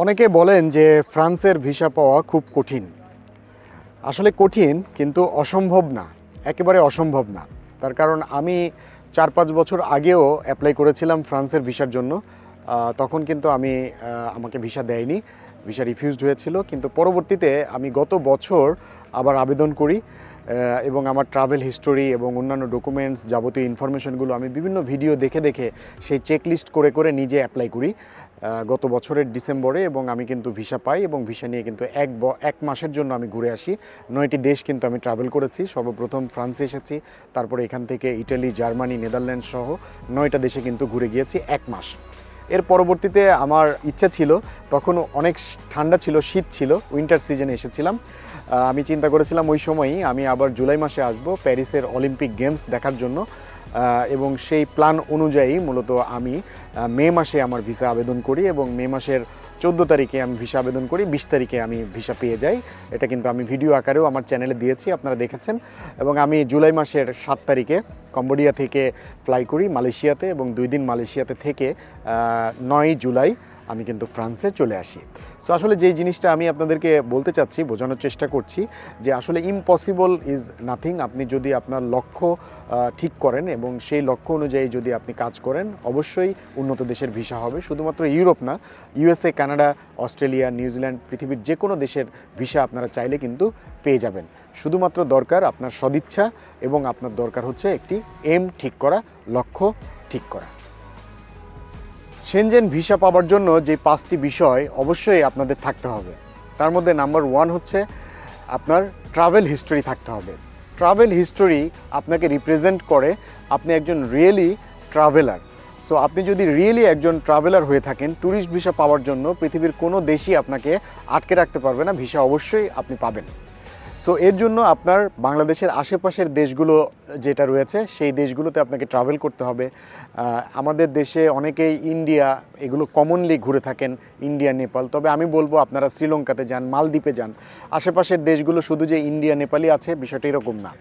অনেকে বলেন যে ফ্রান্সের ভিসা পাওয়া খুব কঠিন। আসলে কঠিন, কিন্তু অসম্ভব না, একেবারে অসম্ভব না। তার কারণ আমি চার পাঁচ বছর আগেও অ্যাপ্লাই করেছিলাম ফ্রান্সের ভিসার জন্য। তখন কিন্তু আমি আমাকে ভিসা দেয়নি। ভিসা রিফিউজড হয়েছিল, কিন্তু পরবর্তীতে আমি গত বছর আবার আবেদন করি এবং আমার ট্রাভেল হিস্টোরি এবং অন্যান্য ডকুমেন্টস যাবতীয় ইনফরমেশনগুলো আমি বিভিন্ন ভিডিও দেখে দেখে সেই চেকলিস্ট করে করে নিজে অ্যাপ্লাই করি গত বছরের ডিসেম্বরে এবং আমি কিন্তু ভিসা পাই এবং ভিসা নিয়ে কিন্তু এক এক মাসের জন্য আমি ঘুরে আসি। নয়টি দেশ কিন্তু আমি ট্রাভেল করেছি, সর্বপ্রথম ফ্রান্সে এসেছি, তারপরে এখান থেকে ইটালি, জার্মানি নেদারল্যান্ড সহ নয়টা দেশে কিন্তু ঘুরে গিয়েছি এক মাস। এর পরবর্তীতে আমার ইচ্ছা ছিল, তখন অনেক ঠান্ডা ছিল, শীত ছিল উইন্টার সিজনে এসেছিলাম। আমি চিন্তা করেছিলাম ওই সময়ই আমি আবার জুলাই মাসে আসব প্যারিসের অলিম্পিক গেমস দেখার জন্য। এবং সেই প্ল্যান অনুযায়ী মূলত আমি মে মাসে আমার ভিসা আবেদন করি এবং মে মাসের চোদ্দ তারিখে আমি ভিসা আবেদন করি, বিশ তারিখে আমি ভিসা পেয়ে যাই। এটা কিন্তু আমি ভিডিও আকারেও আমার চ্যানেলে দিয়েছি, আপনারা দেখেছেন। এবং আমি জুলাই মাসের সাত তারিখে কম্বোডিয়া থেকে ফ্লাই করি, মালয়েশিয়াতে এবং দুই দিন মালয়েশিয়াতে থেকে নয় জুলাই আমি কিন্তু ফ্রান্সে চলে আসি। সো আসলে যেই জিনিসটা আমি আপনাদেরকে বলতে চাচ্ছি, বোঝানোর চেষ্টা করছি যে আসলে ইম্পসিবল ইজ নাথিং আপনি যদি আপনার লক্ষ্য ঠিক করেন এবং সেই লক্ষ্য অনুযায়ী যদি আপনি কাজ করেন, অবশ্যই উন্নত দেশের ভিসা হবে। শুধুমাত্র ইউরোপ না ইউএসএ কানাডা অস্ট্রেলিয়া নিউজিল্যান্ড পৃথিবীর যে কোনো দেশের ভিসা আপনারা চাইলে কিন্তু পেয়ে যাবেন। শুধুমাত্র দরকার আপনার সদিচ্ছা এবং আপনার দরকার হচ্ছে একটি এম ঠিক করা, লক্ষ্য ঠিক করা। সেনজেন ভিসা পাওয়ার জন্য যে পাঁচটি বিষয় অবশ্যই আপনাদের থাকতে হবে। তার মধ্যে নাম্বার ওয়ান হচ্ছে আপনার ট্রাভেল হিস্টোরি থাকতে হবে। ট্রাভেল হিস্টোরি আপনাকে রিপ্রেজেন্ট করে আপনি একজন রিয়েলি ট্রাভেলার সো আপনি যদি রিয়েলি একজন ট্রাভেলার হয়ে থাকেন ট্যুরিস্ট ভিসা পাওয়ার জন্য পৃথিবীর কোনো দেশই আপনাকে আটকে রাখতে পারবে না ভিসা অবশ্যই আপনি পাবেন। সো এর জন্য আপনার বাংলাদেশের আশেপাশের দেশগুলো যেটা রয়েছে, সেই দেশগুলোতে আপনাকে ট্রাভেল করতে হবে। আমাদের দেশে অনেকেই ইন্ডিয়া এগুলো কমনলি ঘুরে থাকেন ইন্ডিয়া নেপাল তবে আমি বলব, আপনারা শ্রীলঙ্কাতে যান, মালদ্বীপে যান। আশেপাশের দেশগুলো শুধু যে ইন্ডিয়া নেপালই আছে, বিষয়টা এরকম না।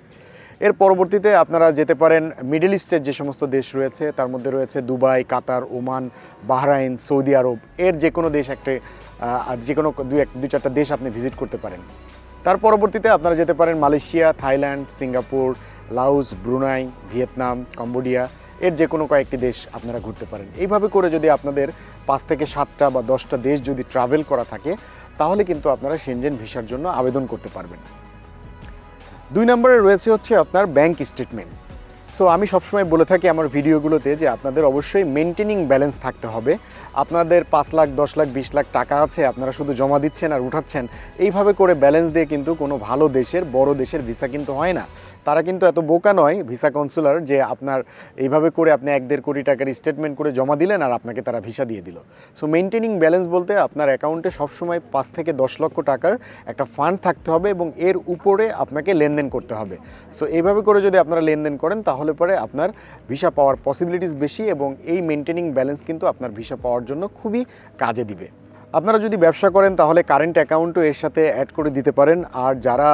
এর পরবর্তীতে আপনারা যেতে পারেন মিডল ইস্টের যে সমস্ত দেশ রয়েছে, তার মধ্যে রয়েছে Dubai, Qatar, Oman, Bahrain, Saudi Arab. এর যে কোনো দেশ একটা যে কোনো দু এক দু চারটা দেশ আপনি ভিজিট করতে পারেন। তার পরবর্তীতে আপনারা যেতে পারেন Malaysia, Thailand, Singapore Laos Brunei, Vietnam, Cambodia, এর যে কোনো কয়েকটি দেশ আপনারা ঘুরতে পারেন। এইভাবে করে যদি আপনাদের পাঁচ থেকে সাতটা বা দশটা দেশ যদি ট্রাভেল করা থাকে, তাহলে কিন্তু আপনারা সেনজেন ভিসার জন্য আবেদন করতে পারবেন। দুই নম্বরে রয়েছে হচ্ছে আপনার ব্যাংক স্টেটমেন্ট সো আমি সবসময় বলে থাকি আমার ভিডিওগুলোতে যে আপনাদের অবশ্যই মেনটেনিং ব্যালেন্স থাকতে হবে। আপনাদের পাঁচ লাখ, দশ লাখ, বিশ লাখ টাকা আছে, আপনারা শুধু জমা দিচ্ছেন আর উঠাচ্ছেন। এইভাবে করে ব্যালেন্স দিয়ে কিন্তু কোনো ভালো দেশের, বড় দেশের ভিসা কিন্তু হয় না। তারা কিন্তু এত বোকা নয় ভিসা কাউন্সিলর যে আপনার এইভাবে করে আপনি এক দেড় কোটি টাকার স্টেটমেন্ট করে জমা দিলেন আর আপনাকে তারা ভিসা দিয়ে দিল। সো মেনটেনিং ব্যালেন্স বলতে আপনার অ্যাকাউন্টে সবসময় পাঁচ থেকে দশ লক্ষ টাকার একটা ফান্ড থাকতে হবে এবং এর উপরে আপনাকে লেনদেন করতে হবে। সো এইভাবে করে যদি আপনারা লেনদেন করেন, তাহলে পরে আপনার ভিসা পাওয়ার পসিবিলিটিস বেশি এবং এই মেনটেনিং ব্যালেন্স কিন্তু আপনার ভিসা পাওয়ার জন্য খুবই কাজে দিবে। আপনারা যদি ব্যবসা করেন, তাহলে কারেন্ট অ্যাকাউন্টও এর সাথে অ্যাড করে দিতে পারেন। আর যারা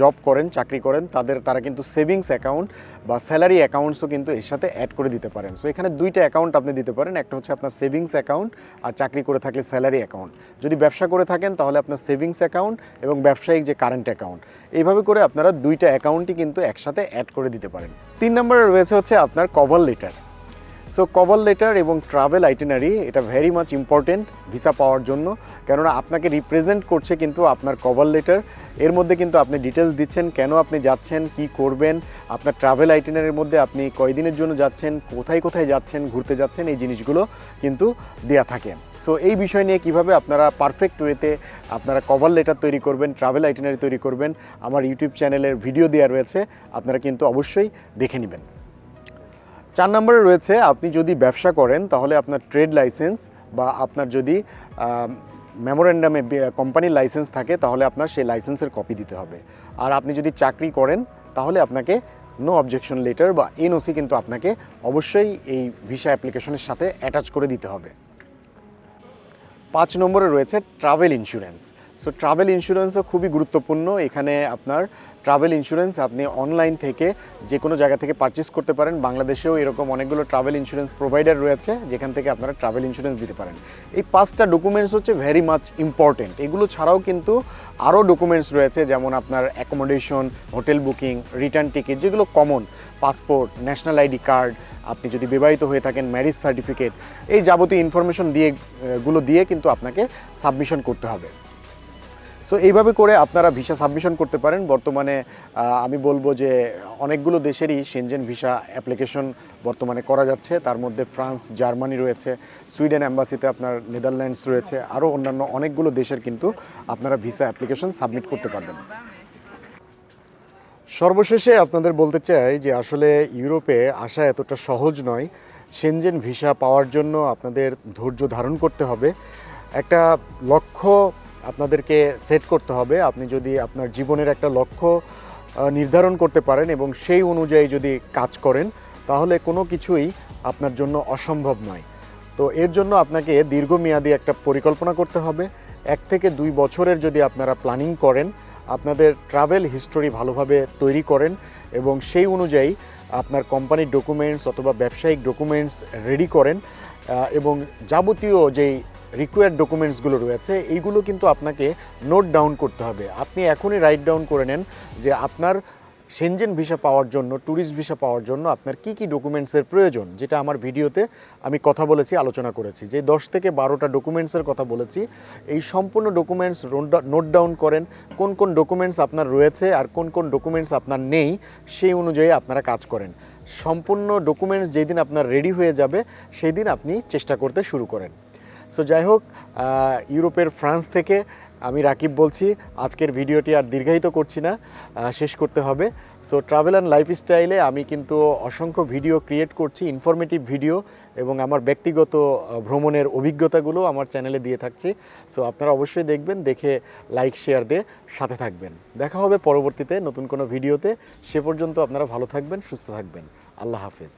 জব করেন, চাকরি করেন, তাদের, তারা কিন্তু সেভিংস অ্যাকাউন্ট বা স্যালারি অ্যাকাউন্টসও কিন্তু এর সাথে অ্যাড করে দিতে পারেন। সো এখানে দুইটা অ্যাকাউন্ট আপনি দিতে পারেন। একটা হচ্ছে আপনার সেভিংস অ্যাকাউন্ট আর চাকরি করে থাকলে স্যালারি অ্যাকাউন্ট যদি ব্যবসা করে থাকেন, তাহলে আপনার সেভিংস অ্যাকাউন্ট এবং ব্যবসায়িক যে কারেন্ট অ্যাকাউন্ট এইভাবে করে আপনারা দুইটা অ্যাকাউন্টই কিন্তু একসাথে অ্যাড করে দিতে পারেন। তিন নম্বরে রয়েছে হচ্ছে আপনার cover letter so cover letter এবং ট্রাভেল আইটেনারি এটা ভেরি মাচ ইম্পর্টেন্ট ভিসা পাওয়ার জন্য। কেননা আপনাকে রিপ্রেজেন্ট করছে কিন্তু আপনার কভার লেটার এর মধ্যে কিন্তু আপনি ডিটেলস দিচ্ছেন, কেন আপনি যাচ্ছেন, কি করবেন, আপনার ট্রাভেল আইটেনারির মধ্যে আপনি কয়দিনের জন্য যাচ্ছেন, কোথায় কোথায় যাচ্ছেন, ঘুরতে যাচ্ছেন, এই জিনিসগুলো কিন্তু দেয়া থাকে। সো এই বিষয় নিয়ে কীভাবে আপনারা পারফেক্ট ওয়েতে আপনারা কভার লেটার তৈরি করবেন ট্রাভেল আইটেনারি তৈরি করবেন, আমার ইউটিউব চ্যানেলের ভিডিও দেওয়া রয়েছে, আপনারা কিন্তু অবশ্যই দেখে নেবেন। চার নম্বরে রয়েছে, আপনি যদি ব্যবসা করেন, তাহলে আপনার ট্রেড লাইসেন্স বা আপনার যদি মেমোরেন্ডামে কোম্পানির লাইসেন্স থাকে, তাহলে আপনার সেই লাইসেন্সের কপি দিতে হবে। আর আপনি যদি চাকরি করেন, তাহলে আপনাকে নো অবজেকশন লেটার বা এনওসি কিন্তু আপনাকে অবশ্যই এই ভিসা অ্যাপ্লিকেশনের সাথে অ্যাটাচ করে দিতে হবে। পাঁচ নম্বরে রয়েছে ট্রাভেল ইন্স্যুরেন্স সো ট্রাভেল ইন্স্যুরেন্সও খুবই গুরুত্বপূর্ণ। এখানে আপনার ট্রাভেল ইন্স্যুরেন্স আপনি অনলাইন থেকে যে কোনো জায়গা থেকে পারচেস করতে পারেন। বাংলাদেশেও এরকম অনেকগুলো ট্রাভেল ইন্স্যুরেন্স প্রোভাইডার রয়েছে, যেখান থেকে আপনারা ট্রাভেল ইন্স্যুরেন্স দিতে পারেন। এই পাঁচটা ডকুমেন্টস হচ্ছে ভেরি মাচ ইম্পর্টেন্ট এগুলো ছাড়াও কিন্তু আরও ডকুমেন্টস রয়েছে, যেমন আপনার accommodation hotel booking return ticket যেগুলো common passport national ID card আপনি যদি বিবাহিত হয়ে থাকেন ম্যারিজ সার্টিফিকেট এই যাবতীয় ইনফরমেশন দিয়ে গুলো দিয়ে কিন্তু আপনাকে সাবমিশন করতে হবে। সো এইভাবে করে আপনারা ভিসা সাবমিশন করতে পারেন। বর্তমানে আমি বলব যে অনেকগুলো দেশেরই সেনজেন ভিসা অ্যাপ্লিকেশন বর্তমানে করা যাচ্ছে। তার মধ্যে ফ্রান্স জার্মানি রয়েছে সুইডেন অ্যাম্বাসিতে আপনার নেদারল্যান্ডস রয়েছে, আরও অন্যান্য অনেকগুলো দেশের কিন্তু আপনারা ভিসা অ্যাপ্লিকেশন সাবমিট করতে পারবেন। সর্বশেষে আপনাদের বলতে চাই যে আসলে ইউরোপে আসা এতটা সহজ নয়। সেনজেন ভিসা পাওয়ার জন্য আপনাদের ধৈর্য ধারণ করতে হবে। একটা লক্ষ্য আপনাদেরকে সেট করতে হবে। আপনি যদি আপনার জীবনের একটা লক্ষ্য নির্ধারণ করতে পারেন এবং সেই অনুযায়ী যদি কাজ করেন, তাহলে কোনো কিছুই আপনার জন্য অসম্ভব নয়। তো এর জন্য আপনাকে দীর্ঘমেয়াদী একটা পরিকল্পনা করতে হবে। এক থেকে দুই বছরের যদি আপনারা প্ল্যানিং করেন আপনাদের ট্রাভেল হিস্টোরি ভালোভাবে তৈরি করেন এবং সেই অনুযায়ী আপনার কোম্পানির ডকুমেন্টস অথবা ব্যবসায়িক ডকুমেন্টস রেডি করেন এবং যাবতীয় যেই রিকোয়ার্ড ডকুমেন্টসগুলো রয়েছে, এইগুলো কিন্তু আপনাকে নোট ডাউন করতে হবে। আপনি এখনই রাইট ডাউন করে নেন যে আপনার সেনজেন ভিসা পাওয়ার জন্য ট্যুরিস্ট ভিসা পাওয়ার জন্য আপনার কি কি ডকুমেন্টসের প্রয়োজন, যেটা আমার ভিডিওতে আমি কথা বলেছি, আলোচনা করেছি। যে দশ থেকে বারোটা ডকুমেন্টসের কথা বলেছি, এই সম্পূর্ণ ডকুমেন্টস নোট ডাউন করেন, কোন কোন ডকুমেন্টস আপনার রয়েছে আর কোন কোন ডকুমেন্টস আপনার নেই, সেই অনুযায়ী আপনারা কাজ করেন। সম্পূর্ণ ডকুমেন্টস যেদিন আপনার রেডি হয়ে যাবে সেই দিন আপনি চেষ্টা করতে শুরু করেন। সো যাই হোক ইউরোপের ফ্রান্স থেকে আমি রাকিব বলছি, আজকের ভিডিওটি আর দীর্ঘায়িত করছি না শেষ করতে হবে। সো ট্রাভেল অ্যান্ড লাইফস্টাইলে আমি কিন্তু অসংখ্য ভিডিও ক্রিয়েট করছি ইনফরমেটিভ ভিডিও এবং আমার ব্যক্তিগত ভ্রমণের অভিজ্ঞতাগুলো আমার চ্যানেলে দিয়ে থাকছি। সো আপনারা অবশ্যই দেখবেন, দেখে লাইক শেয়ার দিয়ে সাথে থাকবেন। দেখা হবে পরবর্তীতে নতুন কোনো ভিডিওতে সে পর্যন্ত আপনারা ভালো থাকবেন, সুস্থ থাকবেন। আল্লাহ হাফেজ।